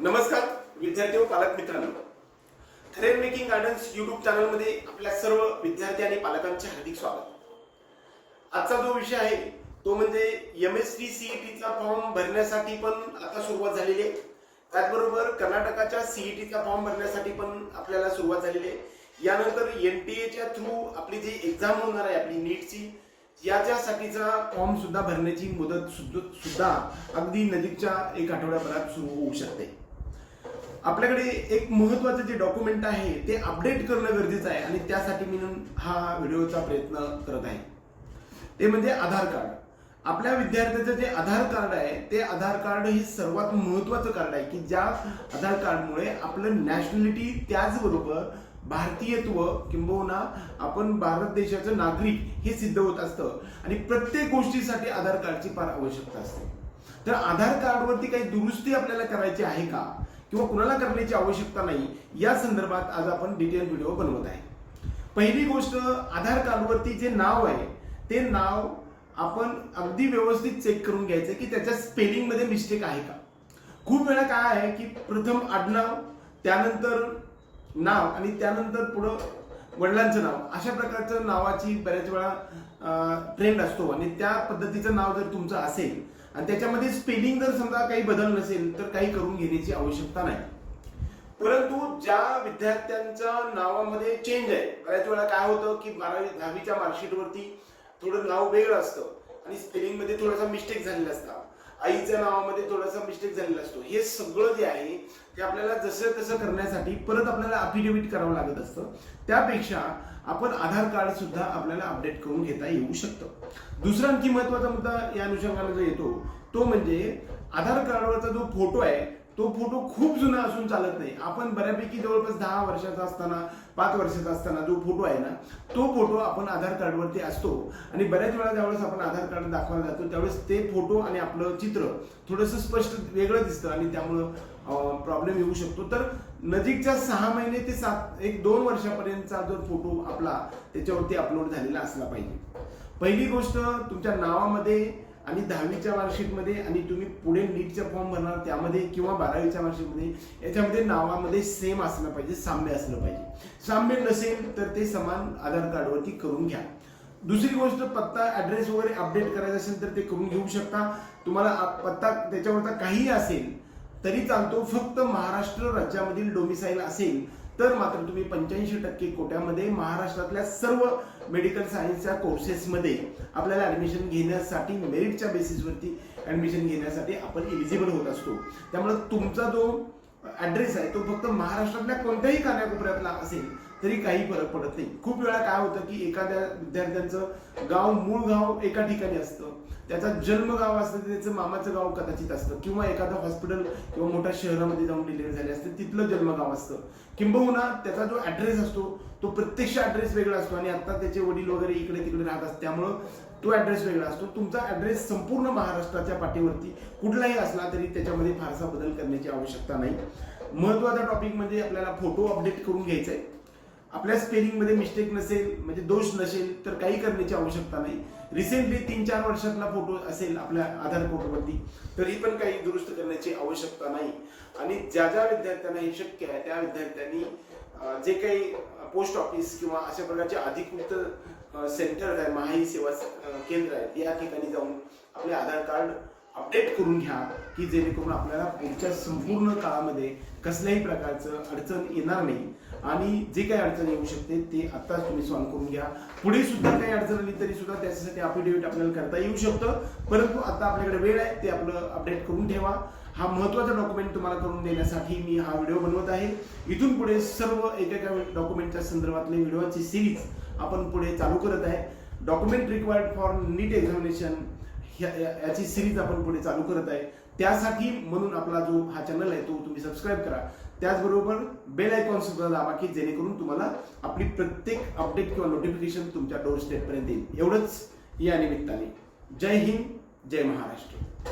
नमस्कार विद्यार्थी व पालक मित्रांनो. थरेन मेकिंग गार्डन्स युट्यूब चॅनलमध्ये आपल्या सर्व विद्यार्थी आणि पालकांचे हार्दिक स्वागत. आजचा जो विषय आहे तो म्हणजे एम एस टी सीईटीचा फॉर्म भरण्यासाठी पण आता सुरुवात झालेली आहे. त्याचबरोबर कर्नाटकाच्या सीईटीचा फॉर्म भरण्यासाठी पण आपल्याला सुरुवात झालेली आहे. यानंतर एन टी एच्या थ्रू आपली जी एक्झाम होणार आहे आपली नीटची याच्यासाठीचा फॉर्म सुद्धा भरण्याची मुदत सुद्धा अगदी नजीकच्या एक आठवड्याभरात सुरू होऊ शकते. आपल्याकडे एक महत्वाचं जे डॉक्युमेंट आहे ते अपडेट करणं गरजेचं आहे आणि त्यासाठी मी हा व्हिडिओचा प्रयत्न करत आहे. ते म्हणजे आधार कार्ड. आपल्या विद्यार्थ्याचं जे आधार कार्ड आहे ते आधार कार्ड हे सर्वात महत्वाचं कार्ड आहे की ज्या आधार कार्डमुळे आपलं नॅशनॅलिटी त्याचबरोबर भारतीयत्व किंबहुना आपण भारत देशाचं नागरिक हे सिद्ध होत असतं. आणि प्रत्येक गोष्टीसाठी आधार कार्डची फार आवश्यकता असते. तर आधार कार्डवरती काही दुरुस्ती आपल्याला करायची आहे का? किंवा कुणाला करण्याची आवश्यकता नाही या संदर्भात आज आपण डिटेल व्हिडिओ बनवत आहे. पहिली गोष्ट आधार कार्डवरती जे नाव आहे ते नाव आपण अगदी व्यवस्थित चेक करून घ्यायचं की त्याच्या स्पेलिंगमध्ये मिस्टेक आहे का. खूप वेळा काय आहे की प्रथम आडनाव त्यानंतर नाव आणि त्यानंतर पुढं वडिलांचं नाव. अशा प्रकारचं नावाची बऱ्याच वेळा ट्रेंड असतो. आणि त्या पद्धतीचं नाव जर तुमचं असेल आणि त्याच्यामध्ये स्पेलिंग जर समजा काही बदल नसेल तर काही करून घेण्याची आवश्यकता नाही. परंतु ज्या विद्यार्थ्यांच्या नावामध्ये चेंज आहे बऱ्याच वेळा काय होतं की बारावी दहावीच्या मार्कशीटवरती थोडं नाव वेगळं असतं आणि स्पेलिंगमध्ये थोडासा मिस्टेक झालेला असतात आईच्या नावामध्ये थोडासा मिस्टेक झालेला असतो. हे सगळं जे आहे ते आपल्याला जसं तसं करण्यासाठी परत आपल्याला अफिडेव्हिट करावं लागत असतं. त्यापेक्षा आपण आधार कार्ड सुद्धा आपल्याला अपडेट करून घेता येऊ शकतं. दुसरा आणखी महत्त्वाचा मुद्दा या अनुषंगाने जो येतो तो म्हणजे आधार कार्डवरचा जो फोटो आहे तो फोटो खूप जुना असून चालत नाही. आपण बऱ्यापैकी जवळपास दहा वर्षाचा असताना पाच वर्षाचा असताना जो फोटो आहे ना तो फोटो आपण आधार कार्डवरती असतो. आणि बऱ्याच वेळा ज्यावेळेस आपण आधार कार्ड दाखवायला जातो त्यावेळेस ते फोटो आणि आपलं चित्र थोडंसं स्पष्ट वेगळं दिसतं आणि त्यामुळं प्रॉब्लेम येऊ शकतो. तर नजीकच्या सहा महिने ते सात एक दोन वर्षापर्यंतचा जो फोटो आपला त्याच्यावरती अपलोड झालेला असला पाहिजे. पहिली गोष्ट तुमच्या नावामध्ये आणि दहावीच्या मार्कशीटमध्ये आणि तुम्ही पुढे नीटचा फॉर्म भरणार त्यामध्ये किंवा बारावीच्या मार्कशीटमध्ये याच्यामध्ये नावामध्ये सेम असलं पाहिजे साम्य असलं पाहिजे. साम्य नसेल तर ते समान आधार कार्डवरती करून घ्या. दुसरी गोष्ट पत्ता ऍड्रेस वगैरे अपडेट करायचा असेल तर ते करून घेऊ शकता. तुम्हाला पत्ता त्याच्यावरचा काहीही असेल तरी चालतो. फक्त महाराष्ट्र राज्यामधील डोमिसाईल असेल तर मात्र तुम्ही पंच्याऐंशी टक्के कोट्यामध्ये महाराष्ट्रातल्या सर्व मेडिकल सायन्सच्या कोर्सेसमध्ये आपल्याला ॲडमिशन घेण्यासाठी मेरिटच्या बेसिसवरती ॲडमिशन घेण्यासाठी आपण एलिजिबल होत असतो. त्यामुळे तुमचा जो ॲड्रेस आहे तो फक्त महाराष्ट्रातल्या कोणत्याही कानाकोपऱ्यातला असेल तरी काही फरक पडत नाही. खूप वेळा काय होतं की एखाद्या विद्यार्थ्यांचं गाव मूळ गाव एका ठिकाणी असतं. त्याचा जन्म गाव असतं त्याचं मामाचं गाव कदाचित असतं. किंवा एखादं हॉस्पिटल किंवा मोठ्या शहरामध्ये जाऊन डिलिव्हरी झाले असते तिथलं जन्मगाव असतं. किंबहुना त्याचा जो ऍड्रेस असतो तो प्रत्यक्ष ऍड्रेस वेगळा असतो आणि आता त्याचे वडील वगैरे इकडे तिकडे राहत असतात त्यामुळं तो ऍड्रेस वेगळा असतो. तुमचा ऍड्रेस संपूर्ण महाराष्ट्राच्या पाठीवरती कुठलाही असला तरी त्याच्यामध्ये फारसा बदल करण्याची आवश्यकता नाही. महत्त्वाचा टॉपिक म्हणजे आपल्याला फोटो अपडेट करून घ्यायचा आहे आपल्या स्पेलिंगमध्ये मिस्टेक नसेल म्हणजे दोष नसेल तर काही करण्याची आवश्यकता नाही. रिसेंटली तीन चार वर्षातला फोटो असेल आपल्या आधार फोटोवरती तरी पण काही दुरुस्त करण्याची आवश्यकता नाही. आणि ज्या ज्या विद्यार्थ्यांना हे शक्य आहे त्या विद्यार्थ्यांनी जे काही पोस्ट ऑफिस किंवा अशा प्रकारचे अधिकृत सेंटर आहे महाई सेवा केंद्र आहेत या ठिकाणी जाऊन आपले आधार कार्ड अपडेट करून घ्या की जेणेकरून आपल्याला पुढच्या संपूर्ण काळामध्ये कसल्याही प्रकारचं अडचण येणार नाही. आणि जे काही अडचण येऊ शकते ते आत्ताच तुम्ही सॉल्व्ह करून घ्या. पुढे सुद्धा काही अडचण आली तरी सुद्धा त्याच्यासाठी अफिडेव्हिट आपल्याला करता येऊ शकतं. परंतु आता आपल्याकडे वेळ आहे ते आपलं अपडेट करून ठेवा. हा महत्त्वाचा डॉक्युमेंट तुम्हाला करून देण्यासाठी मी हा व्हिडिओ बनवत आहे. इथून पुढे सर्व एकेका डॉक्युमेंटच्या संदर्भातले व्हिडिओची सिरीज आपण पुढे चालू करत आहे. Document required for NEET examination याची सिरीज आपण पुढे चालू करत आहे. त्यासाठी म्हणून आपला जो हा चॅनल आहे तो तुम्ही सबस्क्राईब करा. त्याचबरोबर बेल आयकॉन सुद्धा दाबा की जेणेकरून तुम्हाला आपली प्रत्येक अपडेट किंवा नोटिफिकेशन तुमच्या डोर स्टेप पर्यंत येईल. एवढंच या निमित्ताने. जय हिंद जय महाराष्ट्र.